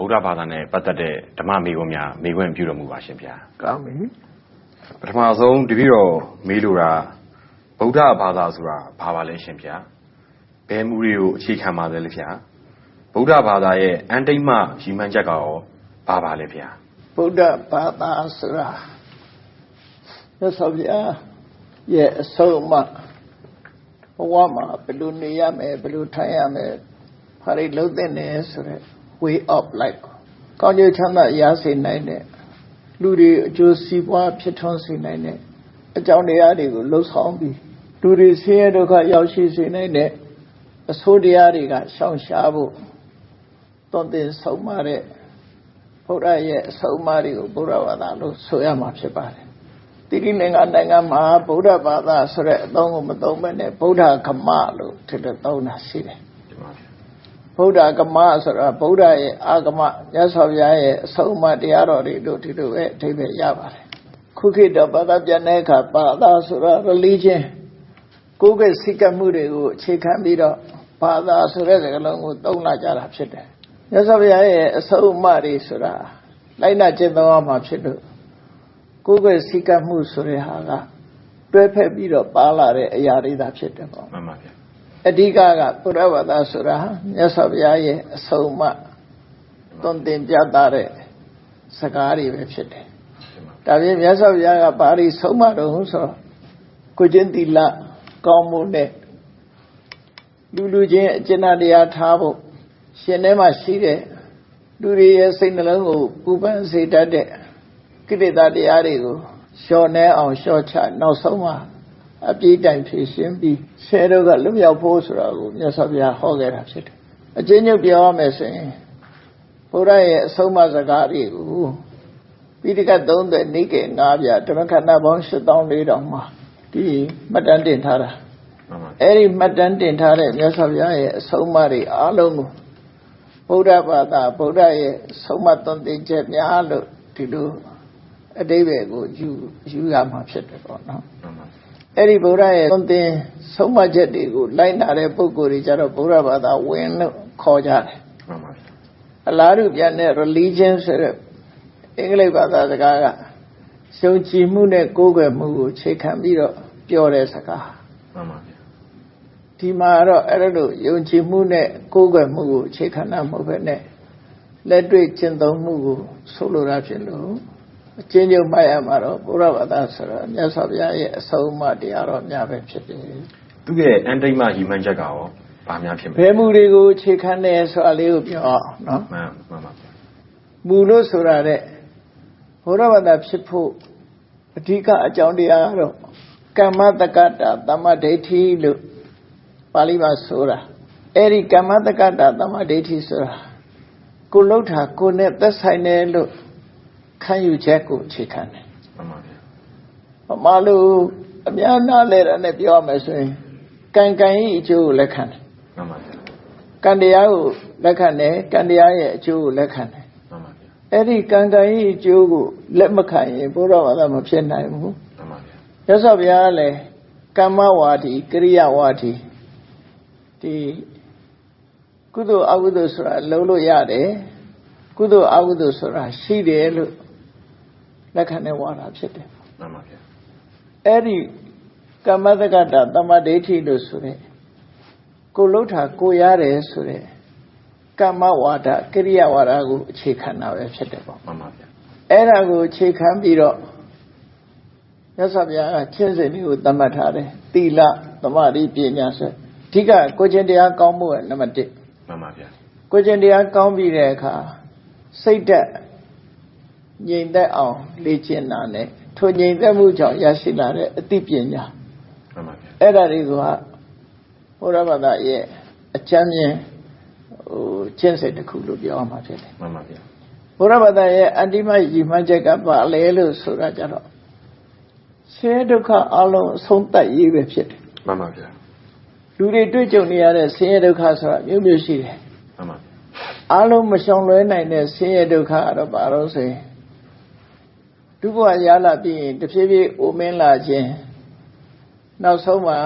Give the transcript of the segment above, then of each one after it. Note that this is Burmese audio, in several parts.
ဗုဒ္ဓဘာသာနဲ့ပတ်သက်တဲ့ဓမ္မမေးခွန်းများမေးခွန်းပြုတော်မူပါရှင်ဗျာကောင်းပြီပထမဆုံးတပည့်တော်မေးလိုတာဗုဒ္ဓဘာသာဆိုတာဘာပါလဲရှင်ဗျာဘယ်မူတွေကိုအခြေခံပါလဲလဲဗျာဗုဒ္ဓဘာသာရဲ့အန်တိတ်မရည်မှန်းချက်ကရောဘာပါလဲဗျာဗုဒ္ဓဘာသာဆိုတာမြတ်စွာဘုရားရဲ့အဆုံးအမဘဝမှာဘယ်လိုနေရမယ်ဘယ်လိုထိုင်ရမယ်ဘာတွေလုပ်သင့်တယ်ဆိုတဲ့ way of life ကိုကောင်းကျိုးချမ်းသာရစေနိုင်တဲ့လူတွေအကျိုးစီးပွားဖြစ်ထွန်းစေနိုင်တဲ့အကြောင်းတရားတွေကိုလှုပ်ဆောင်ပြီးလူတွေဆင်းရဲဒုက္ခရောက်ရှိစေနိုင်တဲ့အဆိုးတရားတွေကရှောင်ရှားဖို့သွန်သင်ဆုံးမတဲ့ဘုရားရဲ့အဆုံးအမတွေကိုဘုရားဘာသာလို့ဆိုရမှာဖြစ်ပါတယ်တိရိလင်္ကာနိုင်ငံမှာဗုဒ္ဓဘာသာဆိုတဲ့အသုံးကိုမသုံးဘဲနဲ့ဗုဒ္ဓကမလို့ထည့်သုံးတာရှိတယ်ဒီမှာ ဗျာဗုဒ္ဓကမဆိုတာဗုဒ္ဓရဲ့အာဂမမြတ်စွာဘုရားရဲ့အဆုံးအမတရားတော်တွေတို့ဒီလိုပဲအဓိပ္ပာယ်ရပါတယ်ခုခေတ်တော့ဘာသာပြန်တဲ့အခါဘာသာဆိုတာ religion ကိုယ်ကစိတ်ကပ်မှုတွေကိုအခြေခံပြီးတော့ဘာသာဆိုတဲ့စကားလုံးကိုသုံးလာကြတာဖြစ်တယ်မြတ်စွာဘုရားရဲ့အဆုံးအမတွေဆိုတာလိုက်နာကျင့်သုံးရမှာဖြစ်လို့ကိုယ်ကစိတ်ကပ်မှုဆိုတဲ့ဟာကတွဲဖက်ပြီးတော့ပါလာတဲ့အရာတွေသာဖြစ်တယ်ပေါ့မှန်ပါဗျာ အဓိကကဘုရားဘာသာဆိုတာမြတ်စွာဘုရားရဲ့အဆုံးအမသွန်သင်ပြသတဲ့စကားတွေပဲဖြစ်တယ်ဒီမှာ။ဒါပြင်မြတ်စွာဘုရားကဘာတွေဆုံးမတော့ဆိုတော့ကိုချင်းတိလကောင်းမှုနဲ့လူလူချင်းအကျဉ်းတရားထားဖို့ရှင်ထဲမှာရှိတဲ့လူတွေရဲ့စိတ်နှလုံးကိုပူပန်စေတတ်တဲ့ကိလေသာတရားတွေကိုလျှော်နှဲအောင်လျှော့ချနောက်ဆုံးမှာ အပြည့်တိုင်ဖြည့်ရှင်းပြီးဆဲတော့ကလွတ်မြောက်ဖို့ဆိုတာကိုမြတ်စွာဘုရားဟောခဲ့တာဖြစ်တယ်။အချင်းချင်းပြောရမယ်ဆိုရင်ဘုရားရဲ့အဆုံးအမစကားတွေကိုပိဋကတ်30နိကေ9ပြဓမ္မခန္ဓာပေါင်း8400မှာဒီမှတ်တမ်းတင်ထားတာမှန်ပါဗျာအဲ့ဒီမှတ်တမ်းတင်ထားတဲ့မြတ်စွာဘုရားရဲ့အဆုံးအမတွေအားလုံးကိုဗုဒ္ဓဘာသာဗုဒ္ဓရဲ့ဆုံးမသွန်သင်ချက်များလို့ဒီလိုအတိပ္ပယ်ကိုယူယူရမှာဖြစ်တယ်ပေါ့နော်မှန်ပါ အဲ့ဒီဗုဒ္ဓရဲ့သွန်သင်ဆုံးမချက်တွေကိုလိုက်နာတဲ့ပုဂ္ဂိုလ်တွေကြတော့ဗုဒ္ဓဘာသာဝင်လို့ခေါ်ကြတယ်မှန်ပါဗျာအလားတူပြန်တဲ့ religion ဆိုတဲ့အင်္ဂလိပ်ဘာသာစကားကရှုံကြည်မှုနဲ့ကိုးကွယ်မှုကိုအခြေခံပြီးတော့ပြောတဲ့စကားမှန်ပါဗျာဒီမှာတော့အဲ့ဒါလို့ယုံကြည်မှုနဲ့ကိုးကွယ်မှုကိုအခြေခံတာမဟုတ်ဘဲနဲ့လက်တွေ့ကျင့်သုံးမှုကိုဆိုလိုတာဖြစ်လို့ အချင်းချင်းမှတ်ရမှာတော့ဘုရားဘာသာဆိုတော့မြတ်စွာဘုရားရဲ့အဆုံးအမတရားတော်များပဲဖြစ်တယ်သူရဲ့အန်တိတ်မရည်မှန်းချက်ကရောဘာများဖြစ်မ။လဲဘယ်မူတွေကိုအခြေခံတယ်ဆိုတာလေးကိုပြောအောင်နော်မှန်မှန်ပါဗျာ။မူလို့ဆိုတာတဲ့ဘုရားဘာသာဖြစ်ဖို့အဓိကအကြောင်းတရားကတော့ကမ္မတက္ကတာသမ္မာဒိဋ္ဌိလို့ပါဠိမှာဆိုတာအဲ့ဒီကမ္မတက္ကတာသမ္မာဒိဋ္ဌိဆိုတာကိုလှုပ်တာကိုနဲ့သက်ဆိုင်တယ်လို့ ခံယူချက်ကိုအခြေခံတယ်မှန်ပါဗျာ။ဘာလို့အများနာလဲတာနဲ့ပြောရမယ်ဆိုရင်ကံကံဤအကျိုးကိုလက်ခံတယ်မှန်ပါဗျာ။ကံတရားကိုလက်ခံတယ်ကံတရားရဲ့အကျိုးကိုလက်ခံတယ်မှန်ပါဗျာအဲ့ဒီကံကံဤအကျိုးကိုလက်မခံရင်ဘုရားဘာသာမဖြစ်နိုင်ဘူးမှန်ပါဗျာ။ရသော်ဘုရားကလည်းကမ္မဝါဒီကရိယဝါဒီဒီကုသိုလ်အကုသိုလ်ဆိုတာလုံးလို့ရတယ်ကုသိုလ်အကုသိုလ်ဆိုတာရှိတယ်လို့ လက်ခံတဲ့ဝါဒဖြစ်တယ်မှန်ပါဗျာအဲ့ဒီကမ္မတက္ကတာတမ္မာဒိဋ္ဌိလို့ဆိုတဲ့ကိုလှုပ်တာကိုရတယ်ဆိုတဲ့ကမ္မဝါဒကရိယဝါဒကိုအခြေခံတာပဲဖြစ်တယ်ပေါ့မှန်ပါဗျာအဲ့ဒါကိုအခြေခံပြီးတော့မြတ်စွာဘုရားကချင်းစင်လေးကိုသတ်မှတ်ထားတယ်သီလသမာဓိပညာဆိုအဓိကကိုချင်းတရားကောင်းမှုရဲ့နံပါတ်1မှန်ပါဗျာကိုချင်းတရားကောင်းပြီးတဲ့အခါစိတ်သက် ငြိမ်သက်အောင်လေ့ကျင့်တာနဲ့ထိုငြိမ်သက်မှုကြောင့်ရရှိလာတဲ့အသိပညာမှန်ပါဗျာအဲ့ဒါတွေကဘုရားဘာသာရဲ့အချမ်းမြင်ဟိုကျင့်စိတ်တစ်ခုလို့ပြောရမှာဖြစ်တယ်မှန်ပါဗျာဘုရားဘာသာရဲ့အတ္တိမယီမှန်းချက်ကပါလဲလို့ဆိုတာကြတော့ဆင်းရဲဒုက္ခအလုံးအဆုံးသတ်ရေးပဲဖြစ်တယ်မှန်ပါဗျာလူတွေတွေ့ကြုံနေရတဲ့ဆင်းရဲဒုက္ခဆိုတာမျိုးမျိုးရှိတယ်မှန်ပါဗျာအလုံးမရှောင်လွဲနိုင်တဲ့ဆင်းရဲဒုက္ခကတော့ဘာလို့ဆိုရင် ဒုက္ခရလာပြီးရင်တဖြည်းဖြည်းအိုမင်းလာခြင်းနောက်ဆုံးမှာ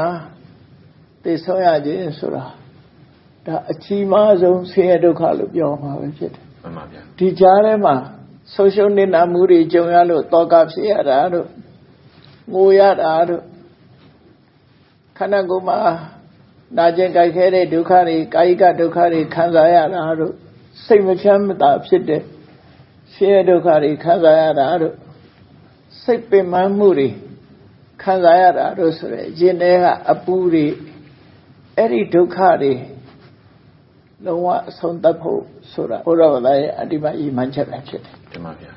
သိဆုံးရခြင်းဆိုတာဒါအချီးမားဆုံးဆင်းရဲဒုက္ခလို့ပြောမှာပဲဖြစ်တယ်မှန်ပါဗျာဒီကြားထဲမှာဆုံးရှုံးနေတာမှုတွေကြုံရလို့တောကဖြစ်ရတာတို့ငိုရတာတို့ခန္ဓာကိုယ်မှာနာကျင်ကြိုက်ခဲတဲ့ဒုက္ခတွေကာယကဒုက္ခတွေခံစားရတာတို့စိတ်မချမ်းမသာဖြစ်တဲ့ဆင်းရဲဒုက္ခတွေခံစားရတာတို့ စိတ်ပင်ပန်းမှုတွေခံစားရတာတို့ဆိုရယ်ရင်ထဲကအပူတွေအဲ့ဒီဒုက္ခတွေလုံးဝအဆုံးသတ်ဖို့ဆိုတာဘုရားဗလာရဲ့အတ္တိမဤမှန်ချက်ပဲဖြစ်တယ်တင်ပါဗျာ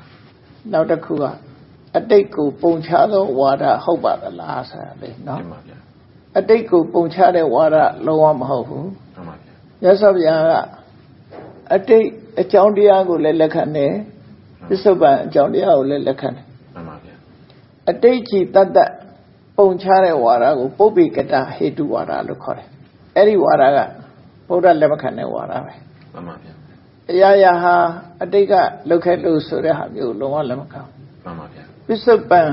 နောက်တစ်ခုကအတိတ်ကိုပုံချသောဝါဒဟုတ်ပါသလားဆိုတာလေနော်တင်ပါဗျာအတိတ်ကိုပုံချတဲ့ဝါဒလုံးဝမဟုတ်ဘူးမှန်ပါဗျာမြတ်စွာဘုရားကအတိတ်အကြောင်းတရားကိုလည်းလက်ခံတယ်ပစ္စုပန်အကြောင်းတရားကိုလည်းလက်ခံတယ်မှန်ပါဗျာ အတိတ်ကြီးတတ်တတ်ပုံချတဲ့ဝါဒကိုပုပ္ပိကတဟေတုဝါဒလို့ခေါ်တယ်အဲ့ဒီဝါဒကဗုဒ္ဓလက်မခံတဲ့ဝါဒပဲမှန်ပါဗျာအရာရာဟာအတိတ်ကလောက်ခဲ့လို့ဆိုတဲ့ဟာမျိုးလုံးဝလက်မခံဘူးမှန်ပါဗျာပစ္စုပန်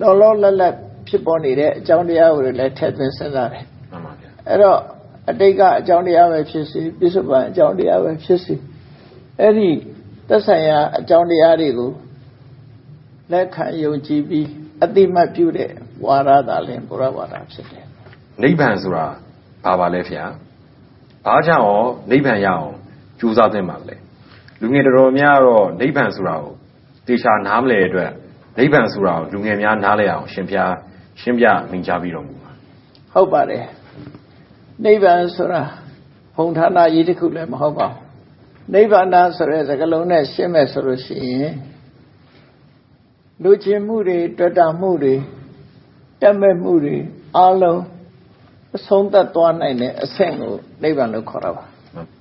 လောလောလတ်လတ်ဖြစ်ပေါ်နေတဲ့အကြောင်းတရားကိုလည်းထည့်သွင်းစဉ်းစားတယ်မှန်ပါဗျာအဲ့တော့အတိတ်ကအကြောင်းတရားပဲဖြစ်စီပစ္စုပန်အကြောင်းတရားပဲဖြစ်စီအဲ့ဒီသက်ဆိုင်ရာအကြောင်းတရားတွေကို လက်ခံယုံကြည်ပြီးအတိမတ်ပြုတဲ့ဝါရသာလင်ဘုရားဝါဒဖြစ်တယ်နိဗ္ဗာန်ဆိုတာဘာပါလဲဗျာဘာကြောင့်ရောနိဗ္ဗာန်ရအောင်ကြိုးစားသင့်ပါလဲလူငယ်တော်တော်များတော့နိဗ္ဗာန်ဆိုတာကိုတေချာနားမလဲအတွက်နိဗ္ဗာန်ဆိုတာကိုလူငယ်များနားလဲအောင်ရှင်ပြရှင်းပြမိန့်ကြားပြီးတော်မူပါဟုတ်ပါတယ်နိဗ္ဗာန်ဆိုတာဘုံဌာနကြီးတစ်ခုလည်းမဟုတ်ပါဘူးနိဗ္ဗာန်ဆိုတဲ့စကားလုံးနဲ့ရှင်းမယ်ဆိုလို့ရှိရင် လူချင်းမှုတွေတွေ့တာမှုတွေတက်မဲ့မှုတွေအလုံးအဆုံးသတ်သွားနိုင်တဲ့အဆင့်ကိုနိဗ္ဗာန်လို့ခေါ်တာပါ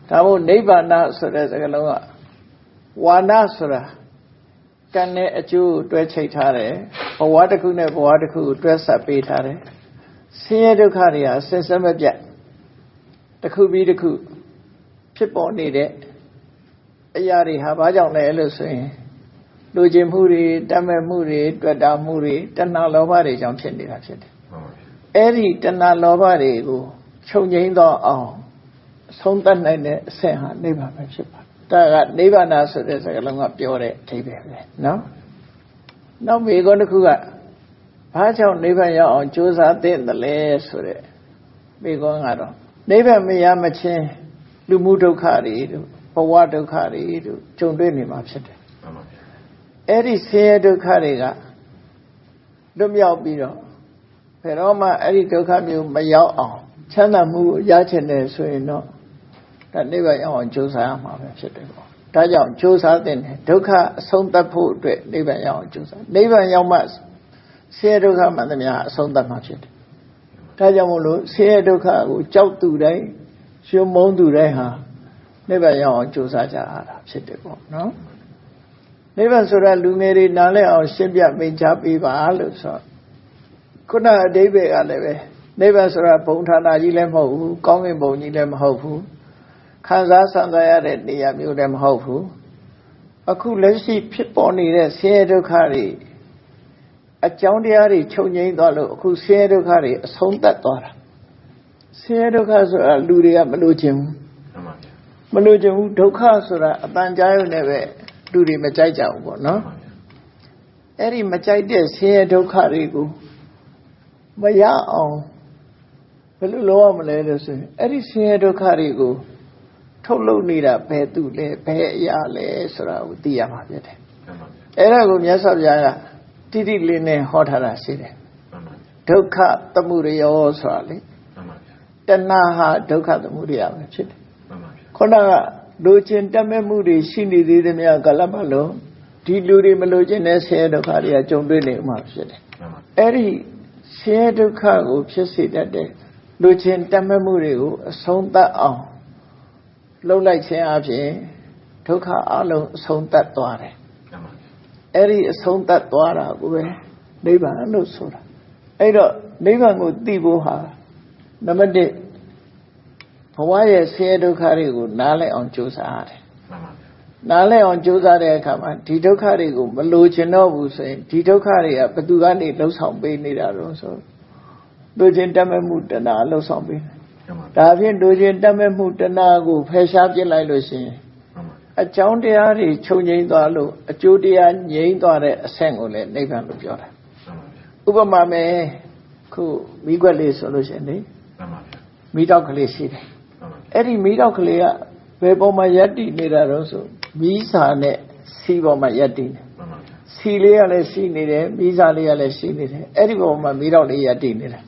ဒါမို့နိဗ္ဗာန်ဆိုတဲ့စကားလုံးကဝါနာဆိုတာကံနဲ့အကျိုးကိုတွဲချိတ်ထားတယ်ဘဝတစ်ခုနဲ့ဘဝတစ်ခုကိုတွဲဆက်ပေးထားတယ်ဆင်းရဲဒုက္ခတွေဟာဆင်ဆက်မပြတ်တစ်ခုပြီးတစ်ခုဖြစ်ပေါ်နေတဲ့အရာတွေဟာဘာကြောင့်လဲလို့ဆိုရင် လူကျင်မှုတွေတတ်မဲ့မှုတွေတွေ့တာမှုတွေတဏှာလောဘတွေကြောင့်ဖြစ်နေတာဖြစ်တယ်မှန်ပါဗျာ။အဲ့ဒီတဏှာလောဘတွေကိုချုပ်ငြိမ်းသောအောင်အဆုံးသတ်နိုင်တဲ့အဆင့်ဟာနိဗ္ဗာန်ပဲဖြစ်ပါတယ်။ဒါကနိဗ္ဗာန်ဆိုတဲ့စကားလုံးကပြောတဲ့အဓိပ္ပာယ်ပဲနော်။နောက်မေခွန်းတစ်ခုကဘာကြောင့်နိဗ္ဗာန်ရောက်အောင်ကြိုးစားသင့်တယ်လဲဆိုတဲ့မေခွန်းကတော့နိဗ္ဗာန်မရမချင်းလူမှုဒုက္ခတွေတို့ဘဝဒုက္ခတွေတို့ကြုံတွေ့နေမှာဖြစ်တယ်မှန်ပါဗျာ။ အဲ့ဒီဆင်းရဲဒုက္ခတွေကလွတ်မြောက်ပြီးတော့ဘယ်တော့မှအဲ့ဒီဒုက္ခမျိုးမရောက်အောင်ချမ်းသာမှုကိုရချင်တယ်ဆိုရင်တော့ဒါနိဗ္ဗာန်ရောက်အောင်ကြိုးစားရမှာပဲဖြစ်တယ်ပေါ့။ဒါကြောင့်ကြိုးစားတဲ့ဒုက္ခအဆုံးသတ်ဖို့အတွက်နိဗ္ဗာန်ရောက်အောင်ကြိုးစား။နိဗ္ဗာန်ရောက်မှဆင်းရဲဒုက္ခမှန်သမျှအဆုံးသတ်မှာဖြစ်တယ်။ဒါကြောင့်မို့လို့ဆင်းရဲဒုက္ခကိုကြောက်သူတိုင်းရှင်မုန်းသူတိုင်းဟာနိဗ္ဗာန်ရောက်အောင်ကြိုးစားကြရတာဖြစ်တယ်ပေါ့နော်။ နိဗ္ဗာန်ဆိုတာလူငယ်တွေနားလည်အောင်ရှင်းပြမိန့်ကြားပေးပါလို့ဆိုတော့ခုနအတိဘယ်ကလည်းပဲနိဗ္ဗာန်ဆိုတာဘုံဌာနကြီးလည်းမဟုတ်ဘူးကောင်းကင်ဘုံကြီးလည်းမဟုတ်ဘူးခံစားဆံစားရတဲ့နေရာမျိုးလည်းမဟုတ်ဘူးအခုလက်ရှိဖြစ်ပေါ်နေတဲ့ဆင်းရဲဒုက္ခတွေအကြောင်းတရားတွေချုပ်ငြိမ်းသွားလို့အခုဆင်းရဲဒုက္ခတွေအဆုံးသတ်သွားတာဆင်းရဲဒုက္ခဆိုတာလူတွေကမလို့ခြင်းဘူးမှန်ပါဗျာမလို့ခြင်းဘူးဒုက္ခဆိုတာအတန်ကြားရုံနဲ့ပဲ လူတွေမကြိုက်ကြဘူးပေါ့နော်မှန်ပါဗျာအဲ့ဒီမကြိုက်တဲ့ဆင်းရဲဒုက္ခတွေကိုမရအောင်ဘယ်လိုလုပ်ရမလဲလို့ဆိုရင်အဲ့ဒီဆင်းရဲဒုက္ခတွေကိုထုတ်လုပ်နေတာဘယ်သူလဲဘယ်အရာလဲဆိုတာကိုသိရမှာဖြစ်တယ်မှန်ပါဗျာအဲ့ဒါကိုမြတ်စွာဘုရားကတိတိလေးနဲ့ဟောထားတာရှိတယ်မှန်ပါဗျာဒုက္ခသမှုရယောဆိုတာလေမှန်ပါဗျာတဏှာဟာဒုက္ခသမှုရပဲဖြစ်တယ်မှန်ပါဗျာခုနက လူချင်းတက်မဲ့မှုတွေရှိနေသေးသမျှကလပ်ပါလုံးဒီလူတွေမလို့ခြင်းတဲ့ဆင်းရဲဒုက္ခတွေကကြုံတွေ့နေမှာဖြစ်တယ်မှန်ပါအဲ့ဒီဆင်းရဲဒုက္ခကိုဖြစ်စေတတ်တဲ့လူချင်းတတ်မဲ့မှုတွေကိုအဆုံးသတ်အောင်လှုပ်လိုက်ခြင်းအပြင်ဒုက္ခအလုံးအဆုံးသတ်သွားတယ်မှန်ပါဗျာအဲ့ဒီအဆုံးသတ်သွားတာကိုပဲနိဗ္ဗာန်လို့ဆိုတာအဲ့တော့နိဗ္ဗာန်ကိုသိဖို့ဟာနံပါတ်1 ဘဝရဲ့ဆင်းရဲဒုက္ခတွေကိုနားလည်အောင်ကြိုးစားရတယ်မှန်ပါဗျာနားလည်အောင်ကြိုးစားတဲ့အခါမှာဒီဒုက္ခတွေကိုမလိုချင်တော့ဘူးဆိုရင်ဒီဒုက္ခတွေကဘယ်သူကနေလှုပ်ဆောင်ပေးနေတာတော့ဆိုလိုချင်တတ်မဲ့မှုတဏှာလှုပ်ဆောင်ပေးတယ်မှန်ပါဗျာဒါဖြင့်လိုချင်တတ်မဲ့မှုတဏှာကိုဖယ်ရှားပြစ်လိုက်လို့ရှိရင်မှန်ပါဗျာအကြောင်းတရားတွေချုပ်ငြိမ်းသွားလို့အကျိုးတရားငြိမ်းသွားတဲ့အဆင့်ကိုလည်းနိဗ္ဗာန်လို့ပြောတာမှန်ပါဗျာဥပမာမယ်ခုမိခွက်လေးဆိုလို့ရှိရင်လေမှန်ပါဗျာမိတောက်ကလေးရှိတယ်မှန်ပါဗျာ အဲ့ဒီမိတောက်ကလေးကဘယ်ပေါ်မှာယက်တည်နေတာတော့ဆိုမိစာနဲ့စီပေါ်မှာယက်တည်နေမှန်ပါဗျာစီလေးကလည်းရှိနေတယ်မိစာလေးကလည်းရှိနေတယ်အဲ့ဒီပေါ်မှာမိတောက်လေးယက်တည်နေတယ်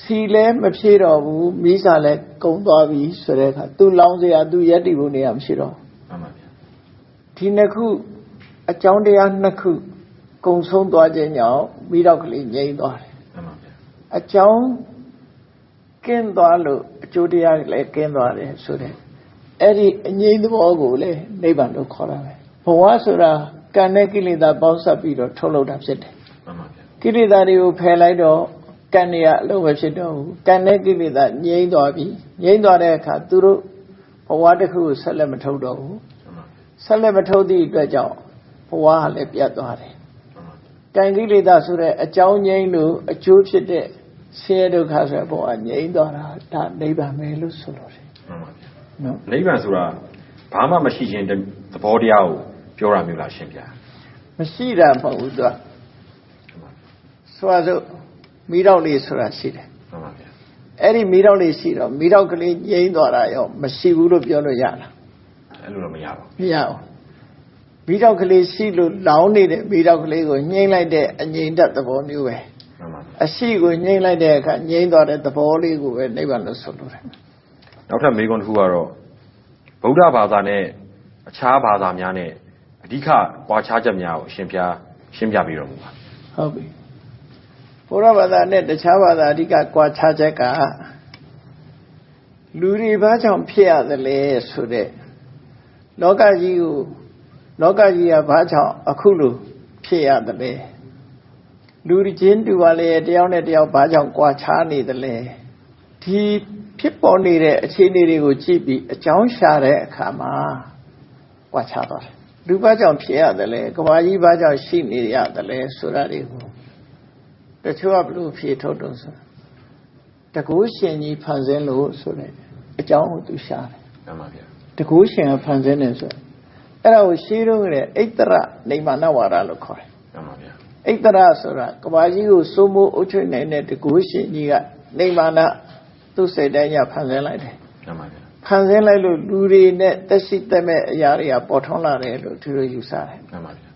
စီလည်းမဖြေတော့ဘူးမိစာလည်းကုံသွားပြီဆိုတဲ့အခါသူလောင်းစရာသူယက်တည်ဖို့နေရာမရှိတော့ဘူးမှန်ပါဗျာဒီနှစ်ခုအကြောင်းတရားနှစ်ခုကုံဆုံးသွားခြင်းကြောင့်မိတော့ကလေးငြိမ့်သွားတယ်မှန်ပါဗျာအကြောင်း ကင်းသွားလို့အကျိုးတရားလည်းကင်းသွားတယ်ဆိုတဲ့အဲ့ဒီအငြိမ့်သဘောကိုလေနိဗ္ဗာန်လို့ခေါ်တာပဲဘဝဆိုတာကံနဲ့ကိလေသာပေါင်းစပ်ပြီးတော့ထုတ်လုပ်တာဖြစ်တယ်မှန်ပါဗျာကိလေသာတွေကိုဖယ်လိုက်တော့ကံတွေကအလုံးမဖြစ်တော့ဘူးကံနဲ့ကိလေသာငြိမ့်သွားပြီငြိမ့်သွားတဲ့အခါသူတို့ဘဝတစ်ခုကိုဆက်လက်မထုတ်တော့ဘူးမှန်ပါဗျာဆက်လက်မထုတ်သည့်အတွက်ကြောင့်ဘဝဟာလည်းပြတ်သွားတယ်မှန်ပါဗျာ။ကံကိလေသာဆိုတဲ့အကြောင်းငြိမ်းလို့အကျိုးဖြစ်တဲ့ ဆင်းရဲဒုက္ခဆိုတဲ့ဘဝငြိမ်းသွားတာဒါနိဗ္ဗာန်ပဲလို့ဆိုလို့တယ်မှန်ပါဗျာ။နော်နိဗ္ဗာန်ဆိုတာဘာမှမရှိခြင်းသဘောတရားကိုပြောတာမျိုးလားရှင်ဗျာမရှိတာမဟုတ်ဘူးသူကမှန်ပါဆိုပါစို့မိတော့လေးဆိုတာရှိတယ်မှန်ပါဗျာ။အဲ့ဒီမိတော့လေးရှိတော့မိတော့ကလေးငြိမ်းသွားတာရောမရှိဘူးလို့ပြောလို့ရလားအဲ့လိုတော့မရပါ။မရဘူး။မိတော့ကလေးရှိလို့လောင်းနေတဲ့မိတော့ကလေးကိုငြိမ်းလိုက်တဲ့အငြိမ်သက်သဘောမျိုးပဲဘူးမှန်ပါဗျာ။ အရှိကိုငြိမ်းလိုက်တဲ့အခါငြိမ်းသွားတဲ့သဘောလေးကိုပဲနိဗ္ဗာန်လို့ဆိုလို့တယ်နောက်ထပ်မေးခွန်းတစ်ခုကတော့ဗုဒ္ဓဘာသာနဲ့အခြားဘာသာများနဲ့အဓိကကွာခြားချက်များကိုအရှင်ပြရှင်းပြပြီးတော့မူပါဟုတ်ပြီဘုရားဘာသာနဲ့တခြားဘာသာအဓိကကွာခြားချက်ကလူတွေဘာကြောင့်ဖြစ်ရသလဲဆိုတဲ့လောကကြီးကိုလောကကြီးကဘာကြောင့်အခုလိုဖြစ်ရသလဲ လူချင်းတူပါလေတယောက်နဲ့တယောက်ဘာကြောင့်ကွာခြားနေသလဲဒီဖြစ်ပေါ်နေတဲ့အခြေအနေတွေကိုကြည့်ပြီးအကြောင်းရှာတဲ့အခါမှာကွာခြားသွားတယ်လူဘာကြောင့်ဖြစ်ရသလဲကဘာကြီးဘာကြောင့်ရှိနေရသလဲဆိုတာတွေကိုတချို့ကဘလို့ဖြေထုတ်တော့ဆိုတကူရှင်ကြီးဖန်ဆင်းလို့ဆိုတဲ့အကြောင်းကိုသူရှာတယ်မှန်ပါဗျာတကူရှင်ကဖန်ဆင်းတယ်ဆိုအဲ့ဒါကိုရှင်းတော့တဲ့အိတ္တရနေမာနဝါဒလို့ခေါ်တယ်မှန်ပါဗျာ အိတ္တရဆိုတာကဘာကြီးကိုစိုးမိုးအုပ်ချုပ်နိုင်တဲ့တကူရှင်ကြီးကနေမာနသူ့စိတ်တိုင်းကဖန်ဆင်းလိုက်တယ်မှန်ပါဗျာဖန်ဆင်းလိုက်လို့လူတွေနဲ့တက်ရှိတက်မဲ့အရာတွေကပေါ်ထွန်းလာတယ်လို့သူတို့ယူဆတယ်မှန်ပါဗျာ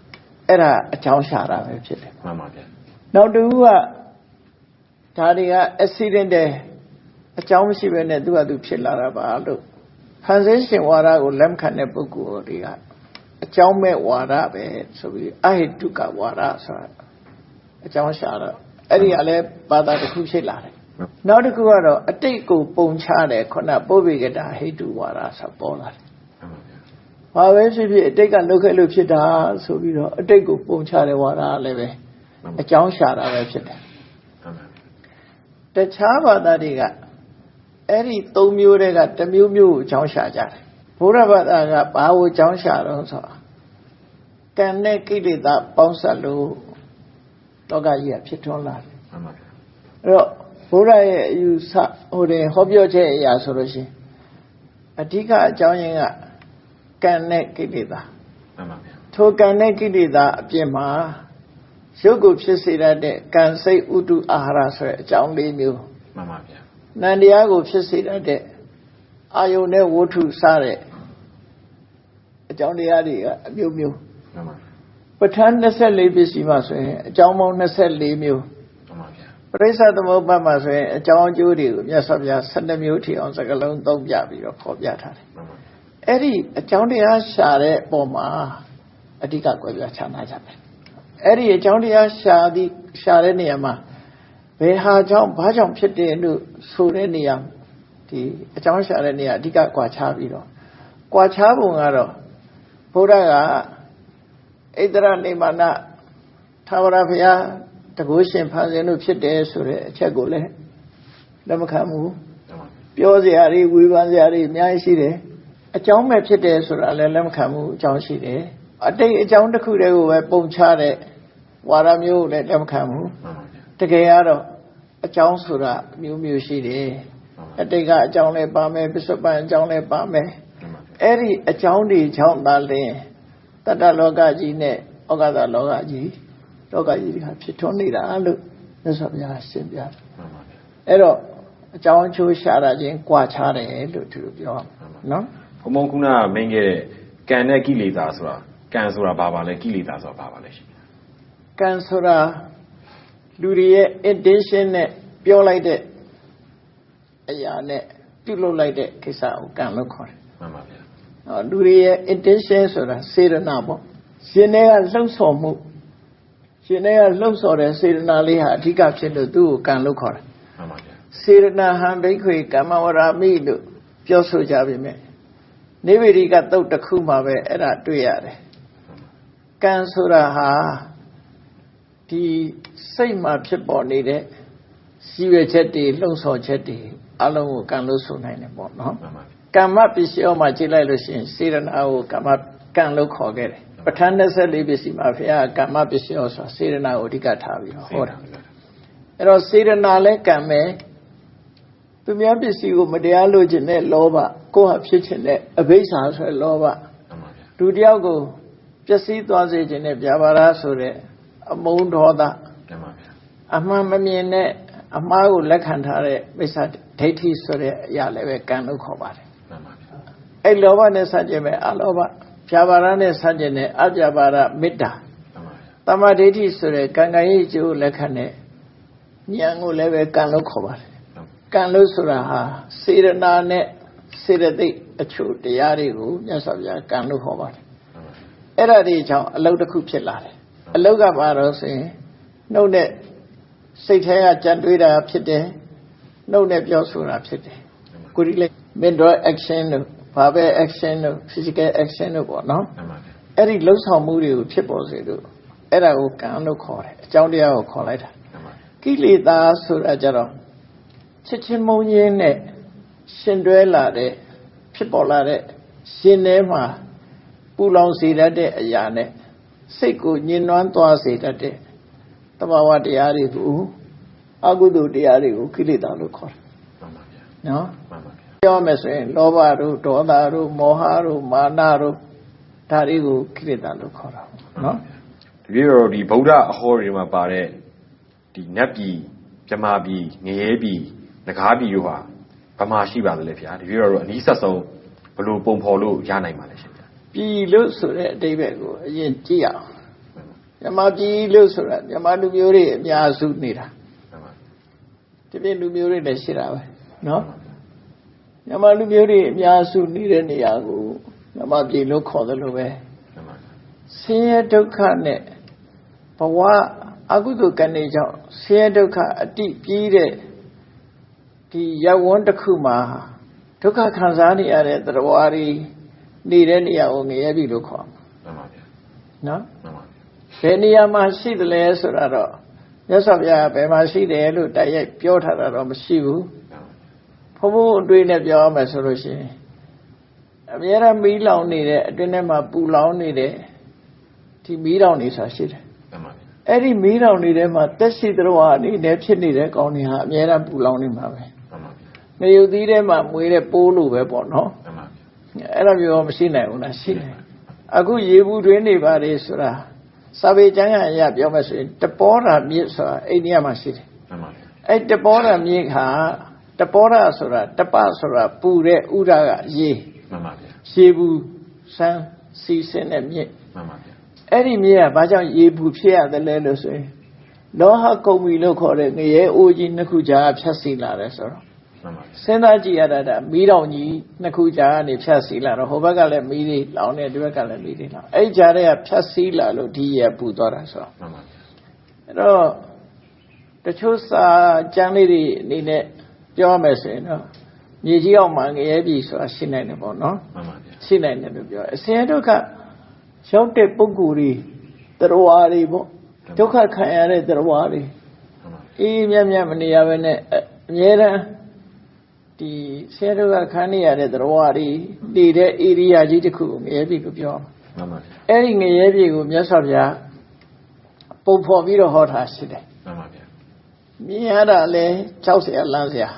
အဲ့ဒါအကြောင်းရှာတာပဲဖြစ်တယ်မှန်ပါဗျာနောက်တစ်ခုကဒါတွေက accident တဲ့အကြောင်းမရှိဘဲနဲ့သူကသူဖြစ်လာတာပါလို့ဖန်ဆင်းရှင်ဝါဒကိုလက်မခံတဲ့ပုဂ္ဂိုလ်တွေက အကြောင်းမဲ့ဝါဒပဲဆိုပြီးအဟိတုကဝါဒဆိုတာအကြောင်းရှာတော့အဲ့ဒီကလည်းဘာသာတစ်ခုဖြစ်လာတယ်နောက်တစ်ခုကတော့အတိတ်ကိုပုံချတယ်ခုနပုဗ္ဗေကတာဟိတုဝါဒဆိုပေါ်လာတယ်မှန်ပါဗျာ။ဘာပဲဖြစ်ဖြစ်အတိတ်ကလုတ်ခဲ့လို့ဖြစ်တာဆိုပြီးတော့အတိတ်ကိုပုံချတဲ့ဝါဒကလည်းပဲအကြောင်းရှာတာပဲဖြစ်တယ်မှန်ပါဗျာ။တခြားဘာသာတွေကအဲ့ဒီသုံးမျိုးတည်းကတစ်မျိုးမျိုးကိုအကြောင်းရှာကြတယ်။ ဘုရားဘာသာကဘာကိုအကြောင်းရှာတော့ဆိုတော့ကံနဲ့ကိလေသာပေါင်းစပ်လို့လောကကြီးကဖြစ်ထွန်းလာတယ်မှန်ပါဗျာ။အဲ့တော့ဘုရားရဲ့အယူဆဟိုတယ်ဟောပြောချက်အရာဆိုလို့ရှိရင်အဓိကအကြောင်းရင်းကကံနဲ့ကိလေသာမှန်ပါဗျာထိုကံနဲ့ကိလေသာအပြင်မှာရုပ်ကိုဖြစ်စေတတ်တဲ့ကံစိတ်ဥတုအာဟာရဆိုတဲ့အကြောင်းလေးမျိုးမှန်ပါဗျာနန္တရားကိုဖြစ်စေတတ်တဲ့အာယုန်နဲ့ဝဋ္ထုစတဲ့ အကြောင်းတရားတွေကအမျိုးမျိုးမှန်ပါပဋ္ဌာန်း24ပစ္စည်းမှာဆိုရင်အကြောင်းပေါင်း24မျိုးမှန်ပါဗျာပရိစ္ဆသမုပ္ပါဒ်မှာဆိုရင်အကြောင်းအကျိုးတွေကိုမြတ်စွာဘုရား12မျိုးထိအောင်စကလုံးသုံးပြပြီးတော့ဖော်ပြထားတယ်မှန်ပါအဲ့ဒီအကြောင်းတရားရှာတဲ့ပုံမှာအဓိကကွယ်ပြချနာကြတယ်အဲ့ဒီအကြောင်းတရားရှာသည်ရှာတဲ့နေရာမှာဘယ်ဟာကြောင့်ဘာကြောင့်ဖြစ်တယ်လို့ဆိုတဲ့နေရာဒီအကြောင်းရှာတဲ့နေရာအဓိကကွာခြားပြီးတော့ကွာခြားပုံကတော့ ဘုရားကဣတရနေမာနသာဝရဘုရားတကုရှင်ဖန်ဆင်းလို့ဖြစ်တယ်ဆိုတဲ့အချက်ကိုလည်းလက်မခံဘူးမှန်ပါပြောစရာတွေဝေဖန်စရာတွေအများကြီးရှိတယ်အကြောင်းပဲဖြစ်တယ်ဆိုတာလည်းလက်မခံဘူးအကြောင်းရှိတယ်အတိတ်အကြောင်းတစ်ခုတည်းကိုပဲပုံချတဲ့ဝါဒမျိုးကိုလည်းလက်မခံဘူးမှန်ပါဗျာတကယ်ကတော့အကြောင်းဆိုတာအမျိုးမျိုးရှိတယ်မှန်ပါအတိတ်ကအကြောင်းလည်းပါမယ်ပစ္စုပန်အကြောင်းလည်းပါမယ်မှန်ပါဗျာ အဲ့ဒီအကြောင်းတွေကြောင့်သာလျှင်တတ္တလောကကြီးနဲ့ဩဃာတလောကကြီးလောကကြီးတွေကဖြစ်ထွန်းနေတာလို့မြတ်စွာဘုရားရှင်းပြတယ်မှန်ပါဗျာအဲ့တော့အကြောင်းအကျိုးရှာတာချင်းကြွာချတယ်လို့သူတို့ပြောနော်ဘုံဘုံခုနကမင်းခဲ့တဲ့ကံနဲ့ကိလေသာဆိုတာကံဆိုတာဘာပါလဲကိလေသာဆိုတာဘာပါလဲရှင်ကံဆိုတာလူတွေရဲ့ intention နဲ့ပြောလိုက်တဲ့အရာနဲ့ပြုလုပ်လိုက်တဲ့ကိစ္စကိုကံလို့ခေါ်တယ်မှန်ပါဗျာ။နော် လူတွေရဲ့ intention ဆိုတာစေရနာပေါ့။ရှင်တွေကလှုပ်ဆော်မှုရှင်တွေကလှုပ်ဆော်တဲ့စေရနာလေးဟာအဓိကဖြစ်လို့သူ့ကိုကံလို့ခေါ်တယ်မှန်ပါဗျာ။စေရနာဟံဘိက္ခွေကမ္မဝရာမိလို့ပြောဆိုကြပြီမဲ့နိဗ္ဗေရိကတုတ်တစ်ခုမှာပဲအဲ့ဒါတွေ့ရတယ်။ကံဆိုတာဟာဒီစိတ်မှာဖြစ်ပေါ်နေတဲ့စီရွယ်ချက်တွေလှုပ်ဆော်ချက်တွေအလုံးကိုကံလို့ဆိုနိုင်တယ်ပေါ့နော်မှန်ပါဗျာ ကမ္မပစ္စည်းအောမှာကြည့်လိုက်လို့ရှိရင်စေရနာကိုကမ္မကံလို့ခေါ်ခဲ့တယ်ပဋ္ဌာန်း24ပစ္စည်းမှာဘုရားကမ္မပစ္စည်းအောဆိုတာစေရနာကိုအဓိကထားပြီးတော့ဟောတာအဲ့တော့စေရနာလဲကံပဲသူများပစ္စည်းကိုမတရားလို့ခြင်းနဲ့လောဘကိုယ့်ဟာဖြစ်ခြင်းနဲ့အဘိဓ္ဌာဆိုတဲ့လောဘမှန်ပါဗျာလူတယောက်ကိုပျက်စီးသွားစေခြင်းနဲ့ဗျာပါဒဆိုတဲ့အမုန်းဒေါသမှန်ပါဗျာအမှန်မမြင်တဲ့အမှားကိုလက်ခံထားတဲ့မိစ္ဆာဒိဋ္ဌိဆိုတဲ့အရာလည်းပဲကံလို့ခေါ်ပါတယ်မှန်ပါဗျာ အဲ့လောဘနဲ့ဆန့်ကျင်မဲ့အလောဘဖြာပါရနဲ့ဆန့်ကျင်တဲ့အပြပါရမေတ္တာမှန်ပါဗျာတမ္မာဒိဋ္ဌိဆိုတဲ့ကံကံရဲ့အကျိုးလက်ခံတဲ့ဉာဏ်ကိုလည်းပဲကံလို့ခေါ်ပါတယ်ကံလို့ဆိုတာဟာစေရနာနဲ့စေရသိက်အချို့တရားတွေကိုမြတ်စွာဘုရားကံလို့ခေါ်ပါတယ်မှန်ပါဗျာအဲ့ဒါတွေကြောင့်အလုတ်တစ်ခုဖြစ်လာတယ်အလုတ်ကဘာလို့ဆိုရင်နှုတ်နဲ့စိတ်ထဲကကြံတွေးတာဖြစ်တယ်နှုတ်နဲ့ပြောဆိုတာဖြစ်တယ်ကိုရီလေ mental action တို့ verbal action တို့ physical action တို့ပေါ့နော်မှန်ပါဗျာအဲ့ဒီလှုပ်ဆောင်မှုတွေကိုဖြစ်ပေါ်စေလို့အဲ့ဒါကိုကံလို့ခေါ်တယ်အကြောင်းတရားကိုခေါ်လိုက်တာမှန်ပါဗျာကိလေသာဆိုတာကြတော့ချစ်ချင်းမုန်းခြင်းနဲ့ရှင်တွဲလာတဲ့ဖြစ်ပေါ်လာတဲ့ရှင်ထဲမှာပူလောင်စေတတ်တဲ့အရာနဲ့စိတ်ကိုညှဉ်းနှွမ်းသွားစေတတ်တဲ့တဘာဝတရားတွေကိုအကုသိုလ်တရားတွေကိုကိလေသာလို့ခေါ်တယ်မှန် ပါဗျာနော်မှန်ပါဗျာပြောမယ်ဆိုရင်လောဘတို့ဒေါသတို့မောဟတို့မာနတို့ဒါတွေကိုကိလေသာလို့ခေါ်တာပေါ့နော်ဒီလိုတော့ဒီဗုဒ္ဓအဟောတွေမှာပါတဲ့ဒီနတ်ပြည်မြမာပြည်ငရဲပြည်ငကားပြည်တို့ဟာဗမာရှိပါသလဲဗျာဒီလိုတော့အနည်းဆက်ဆုံးဘယ်လိုပုံဖော်လို့ရနိုင်ပါလဲရှင်ဗျာပြည်လို့ဆိုတဲ့အတိပ္ပယ်ကိုအရင်ကြည့်အောင်မြန်မာပြည်လို့ဆိုတာမြန်မာလူမျိုးတွေအများစုနေတာမှန်ပါဒီပြင်လူမျိုးတွေလည်းရှိတာပဲနော် မြန်မာလူမျိုးတွေအများစုနေတဲ့နေရာကိုမြန်မာပြည်လို့ခေါ်တယ်လို့ပဲမှန်ပါဆင်းရဲဒုက္ခနဲ့ဘဝအကုသိုလ်ကံတွေကြောင့်ဆင်းရဲဒုက္ခအတိပြီးတဲ့ဒီရဝန်းတစ်ခုမှာဒုက္ခခံစားနေရတဲ့သတ္တဝါတွေနေတဲ့နေရာကိုငရဲပြီလို့ခေါ်မှာမှန်ပါဗျာနော်မှန်ပါဘယ်နေရာမှာရှိတယ်လဲဆိုတာတော့မြတ်စွာဘုရားကဘယ်မှာရှိတယ်လို့တိုက်ရိုက်ပြောထားတာတော့မရှိဘူးမှန်ပါ ဘုံဘုံအတွေ့နဲ့ပြောရမယ်ဆိုလို့ရှိရင်အများရမီးလောင်နေတဲ့အတွင်းထဲမှာပူလောင်နေတဲ့ဒီမီးလောင်နေဆိုတာရှိတယ်မှန်ပါဗျာအဲ့ဒီမီးလောင်နေထဲမှာတက်ရှိတော်ဟာအနေနဲ့ဖြစ်နေတဲ့ကောင်းတွေဟာအများရပူလောင်နေမှာပဲမှန်ပါဗျာငရုတ်သီးထဲမှာမွေးတဲ့ပိုးလိုပဲပေါ့နော်မှန်ပါဗျာအဲ့လိုမျိုးမရှိနိုင်ဘူးလားရှိတယ်အခုရေဘူးတွင်းနေပါလေဆိုတာစာပေကျမ်းကအရာပြောမယ်ဆိုရင်တပောတာမြစ်ဆိုတာအိန္ဒိယမှာရှိတယ်မှန်ပါဗျာအဲ့တပောတာမြစ်ဟာ တပောတာဆိုတာတပဆိုတာပူတဲ့ဥဒကရေမှန်ပါဗျာရေဘူးစမ်းစီစင်းတဲ့မြစ်မှန်ပါဗျာအဲ့ဒီမြစ်ကဘာကြောင့်ရေဘူးဖြစ်ရတယ်လဲလို့ဆိုရင်လောဟကုံမီလို့ခေါ်တဲ့ငရဲအိုးကြီးနှစ်ခုကြားဖြတ်စီလာတယ်ဆိုတော့မှန်ပါဗျာစဉ်းစားကြည့်ရတာဒါမီးတောင်ကြီးနှစ်ခုကြားကနေဖြတ်စီလာတော့ဟိုဘက်ကလည်းမီးတွေလောင်နေဒီဘက်ကလည်းမီးတွေလောင်အဲ့ဒီကြားထဲကဖြတ်စီလာလို့ဒီရပူသွားတာဆိုတော့မှန်ပါဗျာအဲ့တော့တချို့စာကျမ်းလေးတွေအနေနဲ့ ပြောမယ်ဆိုရင်တော့မြေကြီးအောင်မှာငရဲပြီဆိုတာရှိနိုင်တယ်ပေါ့နော်မှန်ပါဗျာရှိနိုင်တယ်လို့ပြောအစဉ်ဒုက္ခရောက်တဲ့ပုဂ္ဂိုလ်တွေတရားတွေပေါ့ဒုက္ခခံရတဲ့တရားတွေအေးမြတ်မြတ်မနေရပဲနဲ့အမြဲတမ်းဒီဆရာတို့ကခံနေရတဲ့သရဝရီတည်တဲ့ဧရိယာကြီးတစ်ခုကိုငရဲပြေကိုပြောမှန်ပါဗျာအဲ့ဒီငရဲပြေကိုမြတ်စွာဘုရားပုံဖော်ပြီးတော့ဟောတာရှိတယ်မှန်ပါဗျာမြင်ရတာလဲ60လမ်းစရာ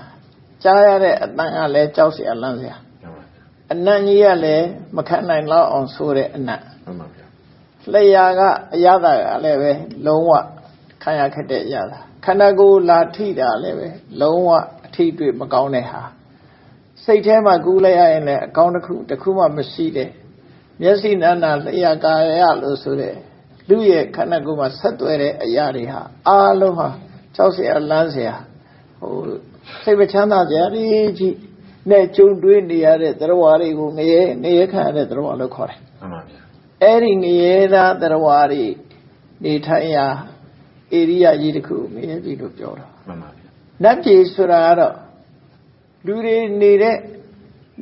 ကြားရတဲ့အတန်ကလည်းကြောက်เสียလန့်เสีย မှန်ပါဗျာ အနတ်ကြီးကလည်းမခံနိုင်လောက်အောင်ဆိုတဲ့အနတ် မှန်ပါဗျာ လျှာကအရသာကလည်းပဲလုံးဝခံရခက်တဲ့အရသာခန္ဓာကိုယ်လာထိတာလည်းပဲလုံးဝအထိတွေ့မကောင်းတဲ့ဟာစိတ်ထဲမှာကူးလိုက်ရရင်လည်းအကောင်းတစ်ခုတစ်ခုမှမရှိတဲ့မျက်စိနာနာလျှာကာယလို့ဆိုတဲ့လူရဲ့ခန္ဓာကိုယ်မှာဆက်သွဲတဲ့အရာတွေဟာအားလုံးဟာကြောက်เสียလန်းเสียဟို စိတ်မချမ်းသာကြရကြီးနဲ့ကြုံတွေ့နေရတဲ့တရားတွေကိုငရဲငရဲခံရတဲ့တရားလို့ခေါ်တယ်မှန်ပါဗျာအဲ့ဒီငရဲသားတရားတွေနေထိုင်ရာဧရိယာကြီးတစ်ခုကိုငရဲပြည်လို့ပြောတာမှန်ပါဗျာနတ်ပြည်ဆိုတာကတော့လူတွေနေတဲ့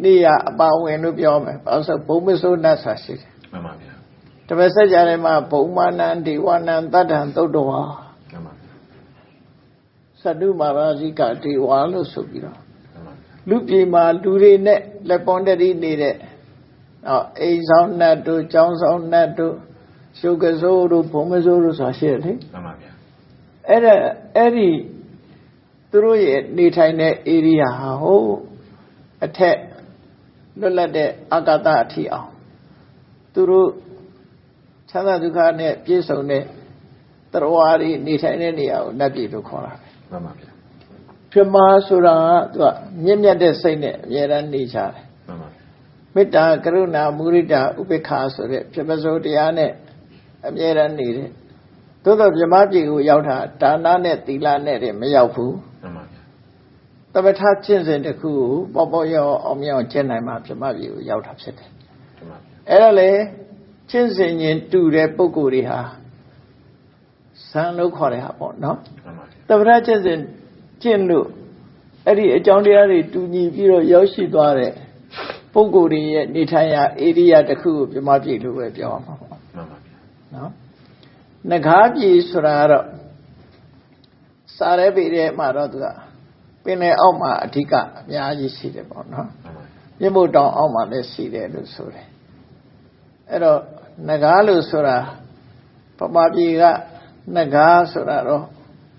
နေရာအပါဝင်လို့ပြောမယ်ဘာလို့ဆိုဘုံမစိုးနတ်ဆာရှိတယ်မှန်ပါဗျာတပည့်ဆက်ကြတယ်မှာဘုံမာနံဒေဝနံတတ္တံသုတ်တော်ဟာမှန်ပါဗျာ သတ္တုမာရာဇိကဒေဝလို့ဆိုပြီးတော့မှန်ပါဗျာလူပြည်မှာလူတွေနဲ့လက်ပွန်တရီနေတဲ့နော်အိမ်ဆောင်နတ်တို့ကျောင်းဆောင်နတ်တို့ရှုပ်ကစိုးတို့ဘုံမစိုးတို့ဆိုတာရှိတယ်လေမှန်ပါဗျာအဲ့ဒါအဲ့ဒီသူတို့ရဲ့နေထိုင်တဲ့ area ဟာဟိုအထက်လွတ်လပ်တဲ့အာကာသအထီအောင်သူတို့ချမ်းသာဒုက္ခနဲ့ပြည့်စုံတဲ့တရားဝါတွေနေထိုင်တဲ့နေရာကိုနတ်ပြည်လို့ခေါ်တာပဲ မှန်ပါဗျာပြမဆိုတာကသူကမြင့်မြတ်တဲ့စိတ်နဲ့အမြဲတမ်းနေကြတယ်မှန်ပါဗျာမေတ္တာကရုဏာမုရိဒဥပေက္ခာဆိုတဲ့ပြမစိုးတရားနဲ့အမြဲတမ်းနေတဲ့သို့တော့မြမပြည်ကိုရောက်တာဒါနနဲ့သီလနဲ့တည်းမရောက်ဘူးမှန်ပါဗျာတပဋ္ဌာကျင့်စဉ်တစ်ခုကိုပေါ့ပေါ့ရောအောင်မြောင်ကျင့်နိုင်မှမြမပြည်ကိုရောက်တာဖြစ်တယ်မှန်ပါဗျာအဲ့ဒါလေကျင့်စဉ်ရင်တူတဲ့ပုံကိုယ်တွေဟာဇန်လို့ခေါ်တဲ့ဟာပေါ့နော် မှန်ပါဗျာတပ္ပရကျင့်စဉ်ကျင့်လို့အဲ့ဒီအကြောင်းတရားတွေတူညီပြီးတော့ရောက်ရှိသွားတဲ့ပုဂ္ဂိုလ်တွေရဲ့နေထိုင်ရာဧရိယာတစ်ခုကိုပြမပြည်လို့ပဲပြောအောင်ပါပေါ့မှန်ပါဗျာနော်ငကားပြည်ဆိုတာကတော့စားရဲပေတဲ့မှာတော့သူကပင်လယ်အောက်မှာအဓိကအများကြီးရှိတယ်ပေါ့နော်မှန်ပါဗျာမြင့်မို့တောင်အောက်မှာလည်းရှိတယ်လို့ဆိုတယ်အဲ့တော့ငကားလို့ဆိုတာပပပြည်ကငကားဆိုတာတော့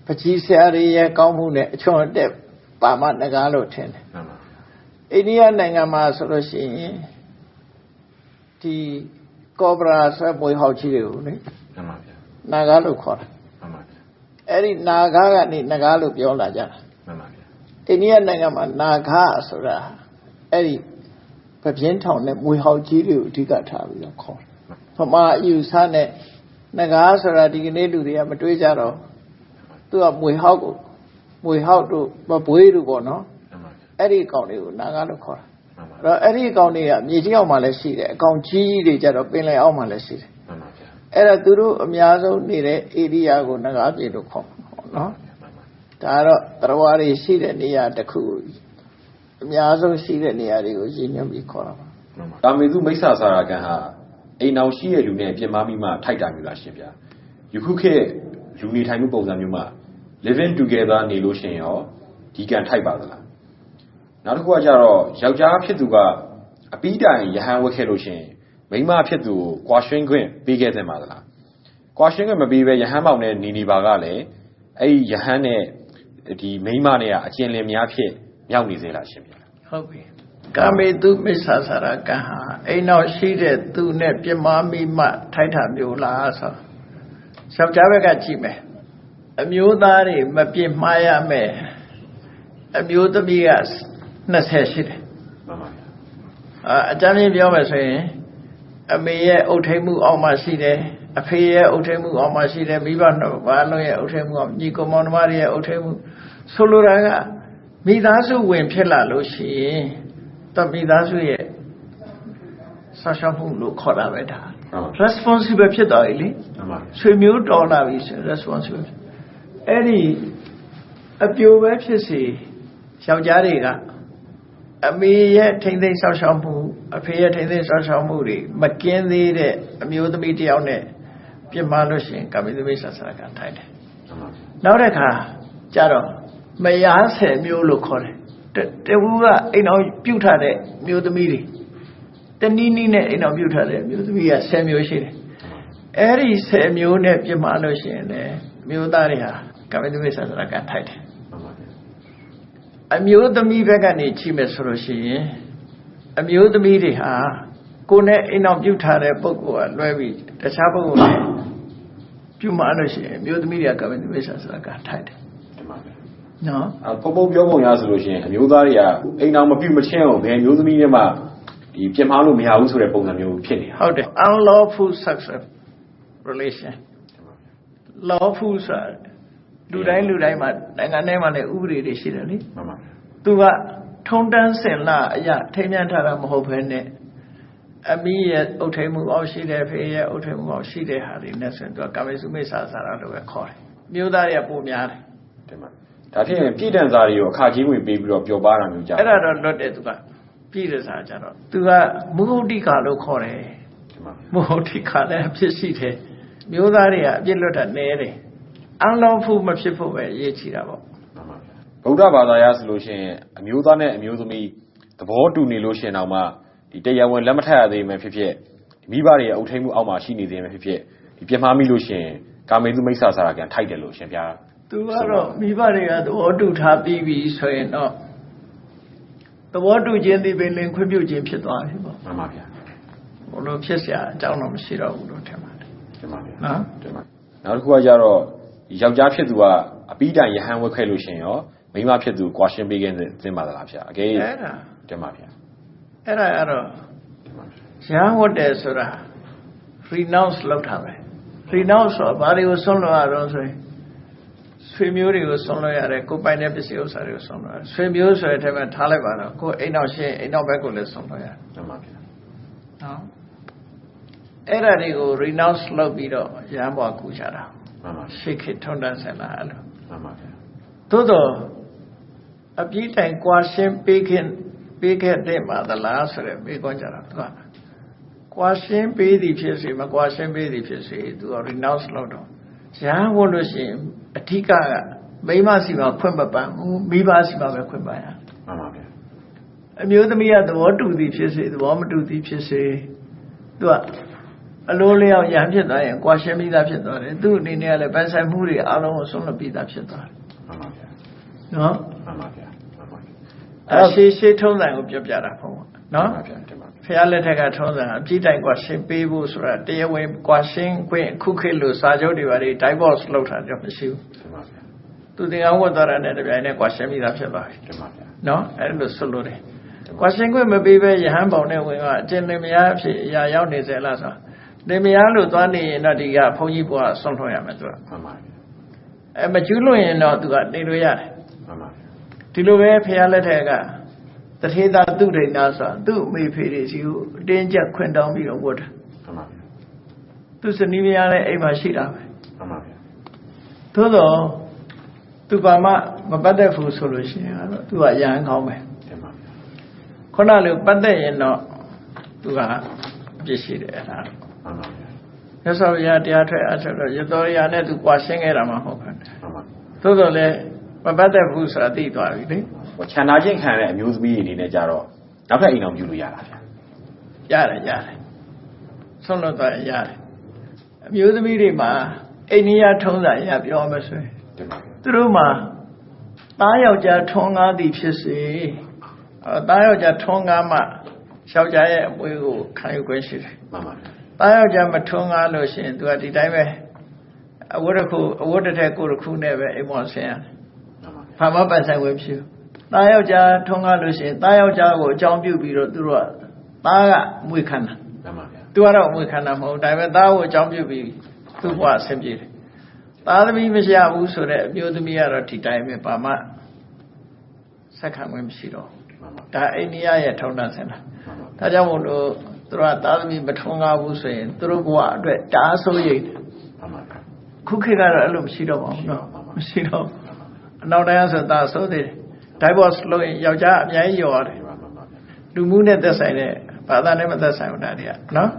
ပကြီးဆရာတွေရဲ့ကောင်းမှုနဲ့အချွန်အတက်ပါမငကားလို့ထင်တယ်မှန်ပါဗျာအိန္ဒိယနိုင်ငံမှာဆိုလို့ရှိရင်ဒီကောဘရာဆွဲပွေဟောက်ကြီးတွေကိုလေမှန်ပါဗျာနာဂါလို့ခေါ်တာမှန်ပါဗျာအဲ့ဒီနာဂါကနေနဂါလို့ပြောလာကြတာမှန်ပါဗျာအိန္ဒိယနိုင်ငံမှာနာဂါဆိုတာအဲ့ဒီပပြင်းထောင်နဲ့မွေဟောက်ကြီးတွေကိုအဓိကထားပြီးတော့ခေါ်တယ်။ဗမာအယူဆနဲ့နဂါဆိုတာဒီကနေ့လူတွေကမတွေးကြတော့ သူကမွေဟောက်ကိုမွေဟောက်တို့မဘွေးတို့ပေါ့နော်မှန်ပါဗျာအဲ့ဒီအကောင်တွေကိုနာဂါလို့ခေါ်တာမှန်ပါအဲ့တော့အဲ့ဒီအကောင်တွေကမြေကြီးအောက်မှာလည်းရှိတယ်အကောင်ကြီးကြီးတွေကြတော့ပင်လယ်အောက်မှာလည်းရှိတယ်မှန်ပါဗျာအဲ့ဒါသူတို့အများဆုံးနေတဲ့ဧရိယာကိုနဂါပြည်လို့ခေါ်မှာပေါ့နော်မှန်ပါဒါကတော့တရားတွေရှိတဲ့နေရာတစ်ခုအများဆုံးရှိတဲ့နေရာတွေကိုရည်ညွှန်းပြီးခေါ်တာပါမှန်ပါကာမေသူမိစ္ဆာစာရကံဟာအိမ်အောင်ရှိတဲ့လူနဲ့ပြင်မာမိမှထိုက်တာမျိုးလားရှင်ဗျာယခုခေတ် လူနေထိုင်မှုပုံစံမျိုးမှာ living together နေလို့ရှင်ရောဒီကံထိုက်ပါသလားနောက်တစ်ခုကကြတော့ယောက်ျားဖြစ်သူကအပီးတိုင်ယဟန်ဝတ်ခဲ့လို့ရှင်မိန်းမဖြစ်သူကိုကွာရှင်းခွင့်ပေးခဲ့တဲ့မှာသလားကွာရှင်းခွင့်မပေးဘဲယဟန်မောင်နဲ့နေနေပါကလည်းအဲ့ဒီယဟန်နဲ့ဒီမိန်းမနဲ့ကအကျဉ်လင်များဖြစ်မြောက်နေစေလားရှင်ဗျာဟုတ်ပြီကာမေတုမစ္ဆာစာရကံဟာအိမ်နောက်ရှိတဲ့သူနဲ့ပြမမိမှထိုက်တာမျိုးလားဆို ယောက်ျားဘက်ကကြည့်မယ်အမျိုးသားတွေမပြစ်မှားရမယ်အမျိုးသမီးက20ရှိတယ်မှန်ပါဗျာအာအကြမ်းဖျင်းပြောမယ်ဆိုရင်အမေရဲ့အုတ်ထိန်မှုအောက်မှာရှိတယ်အဖေရဲ့အုတ်ထိန်မှုအောက်မှာရှိတယ်မိဘနှစ်ပါးလုံးရဲ့အုတ်ထိန်မှုအောက်ညီကောင်မောင်နှမတွေရဲ့အုတ်ထိန်မှုဆိုလိုတာကမိသားစုဝင်ဖြစ်လာလို့ရှိရင်တမိသားစုရဲ့ ဆောက်ရှောက်မှုလို့ခေါ်တာပဲဒါဟုတ် responsible ဖြစ်သွားပြီလေမှန်ပါဆွေမျိုးတော်လာပြီဆိုရင် responsible အဲ့ဒီအပြိုပဲဖြစ်စီယောက်ျားတွေကအမေရဲ့ထိမ့်သိမ်းဆောက်ရှောက်မှုအဖေရဲ့ထိမ့်သိမ်းဆောက်ရှောက်မှုတွေမကင်းသေးတဲ့အမျိုးသမီးတစ်ယောက်နဲ့ပြစ်မှားလို့ရှိရင်ကာမိသမီးဆာဆရာကထိုင်တယ်မှန်ပါနောက်တစ်ခါကြတော့မယားဆယ်မျိုးလို့ခေါ်တယ်တတဝူကအိမ်အောင်ပြုတ်ထားတဲ့မျိုးသမီးတွေ တနည်းနည်းနဲ့အိမ်အောင်ပြုတ်ထားတဲ့မျိုးသမီးကဆယ်မျိုးရှိတယ်အဲ့ဒီဆယ်မျိုးနဲ့ပြစ်မှားလို့ရှိရင်လည်းမျိုးသားတွေဟာကာမိသမီးဆာဆရာကထိုက်တယ်မှန်ပါအမျိုးသမီးဘက်ကနေကြည့်မယ်ဆိုလို့ရှိရင်အမျိုးသမီးတွေဟာကိုယ်နဲ့အိမ်အောင်ပြုတ်ထားတဲ့ပုဂ္ဂိုလ်ကလွဲပြီးတခြားပုဂ္ဂိုလ်နဲ့ပြုမှလို့ရှိရင်အမျိုးသမီးတွေကကမ္ဘာမိစ္ဆာဆိုတာကထိုက်တယ်တင်ပါဗျာနော်အပုံပုံပြောပုံရဆိုလို့ရှိရင်အမျိုးသားတွေကအိမ်အောင်မပြုတ်မချင်းအောင်ဘယ်အမျိုးသမီးတွေမှ ဒီပြင်မာလို့မရဘူးဆိုတဲ့ပုံစံမျိုးဖြစ်နေတာဟုတ်တယ် unlawful sex relation lawful ဆိုတာလူတိုင်းလူတိုင်းမှာနိုင်ငံထဲမှာလည်းဥပဒေတွေရှိတယ်လေမှန်ပါဗျာသူကထုံတန်းစင်လာအရာထိမ်းမြန်းထားတာမဟုတ်ဘဲနဲ့အမိရဲ့အုတ်ထိန်မှုအောက်ရှိတယ်ဖေရဲ့အုတ်ထိန်မှုအောက်ရှိတဲ့ဟာတွေနဲ့ဆိုရင်သူကကာမေစုမိစ္ဆာစာရလို့ပဲခေါ်တယ်မြို့သားတွေကပုံများတယ်တင်ပါဒါဖြင့်ပြည်တန်စာတွေကိုအခကြီးဝင်ပေးပြီးတော့ပျော်ပါတာမျိုးကြာအဲ့ဒါတော့လွတ်တယ်သူက ပြည်တဲ့စာကြတော့သူကမုဟုတ်တိကာလို့ခေါ်တယ်တင်ပါမဟုတ်တိကာလည်းအဖြစ်ရှိတယ်မြို့သားတွေကအပြစ်လွတ်တာနည်းတယ်အန်လောဖို့မဖြစ်ဖို့ပဲအရေးကြီးတာပေါ့မှန်ပါဗျာဗုဒ္ဓဘာသာရဆိုလို့ရှိရင်အမျိုးသားနဲ့အမျိုးသမီးသဘောတူနေလို့ရှိရင်တော့မှဒီတရားဝင်လက်မထပ်ရသေးမှဖြစ်ဖြစ်မိဘတွေရဲ့အုပ်ထိန်မှုအောက်မှာရှိနေသေးမှဖြစ်ဖြစ်ဒီပြင်းမှားမိလို့ရှိရင်ကာမေသူမိစ္ဆာစာရကန်ထိုက်တယ်လို့ရှင်ပြားသူကတော့မိဘတွေကသဘောတူထားပြီးပြီဆိုရင်တော့ သဘောတူခြင်းဒီပင်လင်ခွင့်ပြုခြင်းဖြစ်သွားပြီပေါ့ မှန်ပါဗျာ ဘလို့ဖြစ်เสียအကြောင်းတော့မရှိတော့ဘူးလို့ထင်ပါတယ် တင်ပါဗျာ နော် တင်ပါနောက်တစ်ခုကကြတော့ဒီယောက်ျားဖြစ်သူကအပိတိုင်ရဟန်းဝက်ခဲ့လို့ရှိရင်ရောမိန်းမဖြစ်သူကွာရှင်းပေးခြင်းသင်ပါသလားဗျာအကယ် အဲ့ဒါ တင်ပါဗျာ အဲ့ဒါကတော့ တင်ပါဗျာ ရဟန်းဝတ်တယ်ဆိုတာ renounce လုပ်တာပဲ renounce ဆိုတာဘာတွေကိုဆုံးလို့ရတော့ဆိုရင် ဆွေမျိုးတွေကိုဆုံးလို့ရတယ်ကိုယ်ပိုင်တဲ့ပစ္စည်းဥစ္စာတွေကိုဆုံးလို့ရတယ်ဆွေမျိုးဆိုတဲ့အထက်မှာထားလိုက်ပါတော့ကိုယ်အိမ်နောက်ရှင်းအိမ်နောက်ဘက်ကိုလည်းဆုံးလို့ရတယ်တင်ပါဗျာနော်အဲ့ဒါတွေကို renounce လုပ်ပြီးတော့ရဟန်းဘွားကူကြတာမှန်ပါဗျာရှေခေထုံတန်းဆင်လာအဲ့လိုမှန်ပါဗျာသို့တော့အပြည့်တိုင်ကွာရှင်းပေးခင်ပေးခဲ့တဲ့မှာသလားဆိုတဲ့မေးခွန်းကြတာသူကကွာရှင်းပေးသည်ဖြစ်စေမကွာရှင်းပေးသည်ဖြစ်စေသူက renounce လုပ်တော့ ရဟန်းဝင်လို့ရှိရင်အထက်ကကမိန်းမရှိမှခွင့်မပန်းဘူးမိဘရှိမှပဲခွင့်ပန်းရမှန်ပါဗျာအမျိုးသမီးကသဘောတူသည်ဖြစ်စေသဘောမတူသည်ဖြစ်စေသူကအလိုလျောက်ရဟန်းဖြစ်သွားရင်ကွာရှင်းပြီးသားဖြစ်သွားတယ်သူ့အနေနဲ့ကလည်းပန်းဆိုင်မှုတွေအလုံးကိုဆုံးလပ်ပြီးသားဖြစ်သွားတယ်မှန်ပါဗျာနော်မှန်ပါဗျာမှန်ပါဗျာအဲရှေးရှေးထုံးစံကိုပြောပြတာပေါ့နော်မှန်ပါဗျာတင်ပါဗျာ ဖះလက်ထက်ကထုံးစံအပြည့်တိုင်ကွာရှင်းပေးဖို့ဆိုတာတရားဝင်ကွာရှင်းခွင့်ခုခေတ်လို့စာချုပ်တွေပါလေ divorce လုပ်တာတော့မရှိဘူးတင်ပါဗျာသူတင်အောင်ဝတ်သွားတာနဲ့တပြိုင်နက်ကွာရှင်းပြီးသားဖြစ်သွားပြီတင်ပါဗျာနော်အဲ့လိုဆွလို့တယ်ကွာရှင်းခွင့်မပေးဘဲယဟန်ပေါင်နဲ့ဝင်ကအကျဉ်းလင်မယားအဖြစ်အရာရောက်နေစေလားဆိုလင်မယားလို့သွားနေရင်တော့ဒီကဘုန်းကြီးဘုရားဆုံးထွန်းရမယ်သူကမှန်ပါဗျာအဲမကျူးလွန်ရင်တော့သူကနေလို့ရတယ်မှန်ပါဗျာဒီလိုပဲဖះလက်ထက်က တထေသာသူဒိဏဆိုတာသူ့အမေဖေတွေစီကိုအတင်းကျပ်ခွင့်တောင်းပြီးတော့ဝတ်တာမှန်ပါဗျာသူစနီးမယားလည်းအိမ်မှာရှိတာပဲမှန်ပါဗျာသို့တော့သူဘာမှမပတ်သက်ဘူးဆိုလို့ရှိရင်တော့သူကရဟန်းကောင်းပဲတင်ပါဗျာခုနလိုပတ်သက်ရင်တော့သူကအပြစ်ရှိတယ်အဲ့ဒါမှန်ပါဗျာမြတ်စွာဘုရားတရားထွက်အထွက်တော့ရတော်ရနဲ့သူကွာရှင်းခဲ့တာမှမဟုတ်ဘူးမှန်ပါသို့တော့လည်း မပတ်သက်ဘူးဆိုတာသိသွားပြီလေဟိုခြံနာချင်းခံတဲ့အမျိုးသမီးတွေအနေနဲ့ကြတော့နောက်ထပ်အိမ်အောင်ပြုလို့ရတာဗျာရတယ်ရတယ်ဆုံးလို့တော့ရတယ်အမျိုးသမီးတွေမှာအိန္ဒိယထုံးစံအရပြောမှဆိုရင်တင်ပါဗျာသူတို့မှာသားယောက်ျားထွန်းကားသည်ဖြစ်စေအဲသားယောက်ျားထွန်းကားမှယောက်ျားရဲ့အမွေကိုခံယူခွင့်ရှိတယ်မှန်ပါဗျာ။သားယောက်ျားမထွန်းကားလို့ရှိရင်သူကဒီတိုင်းပဲအဝတ်တစ်ခုအဝတ်တစ်ထည်ကိုယ်တစ်ခုနဲ့ပဲအိမ်ပေါ်ဆင်းရတယ် မှန်ပါဗျာ။ဘာမှပန်ဆိုင်ဝင်ဖြစ်ဘူး။သားယောက်ျားထွန်းကားလို့ရှိရင်သားယောက်ျားကိုအကြောင်းပြုပြီးတော့သူတို့ကသားကအမွေခံတာမှန်ပါဗျာ။ तू ကတော့အမွေခံတာမဟုတ်ဘူး။ဒါပေမဲ့သားကိုအကြောင်းပြုပြီးသူ့ဘဝဆင်းပြေတယ်။သားသမီးမရှိဘူးဆိုတဲ့အမျိုးသမီးကတော့ဒီတိုင်းပဲဘာမှဆက်ခံဝင်မရှိတော့ဘူးမှန်ပါ။ဒါအိန္ဒိယရဲ့ထုံးတမ်းစင်တာမှန်ပါ။ဒါကြောင့်မို့လို့သူတို့ကသားသမီးမထွန်းကားဘူးဆိုရင်သူတို့ဘဝအတွက်တအားဆိုးရိမ်တယ်မှန်ပါဗျာခုခေတ်ကတော့အဲ့လိုမရှိတော့ပါဘူးနော်မရှိတော့ဘူး အနောက်တိုင်းဆိုသားဆိုးသေးတယ် divorce လုပ်ရင်ယောက်ျားအများကြီးရောရတယ်မှန်ပါဗျာလူမှုနဲ့သက်ဆိုင်တဲ့ဘာသာနဲ့မသက်ဆိုင်ဘူးဒါတွေကနော်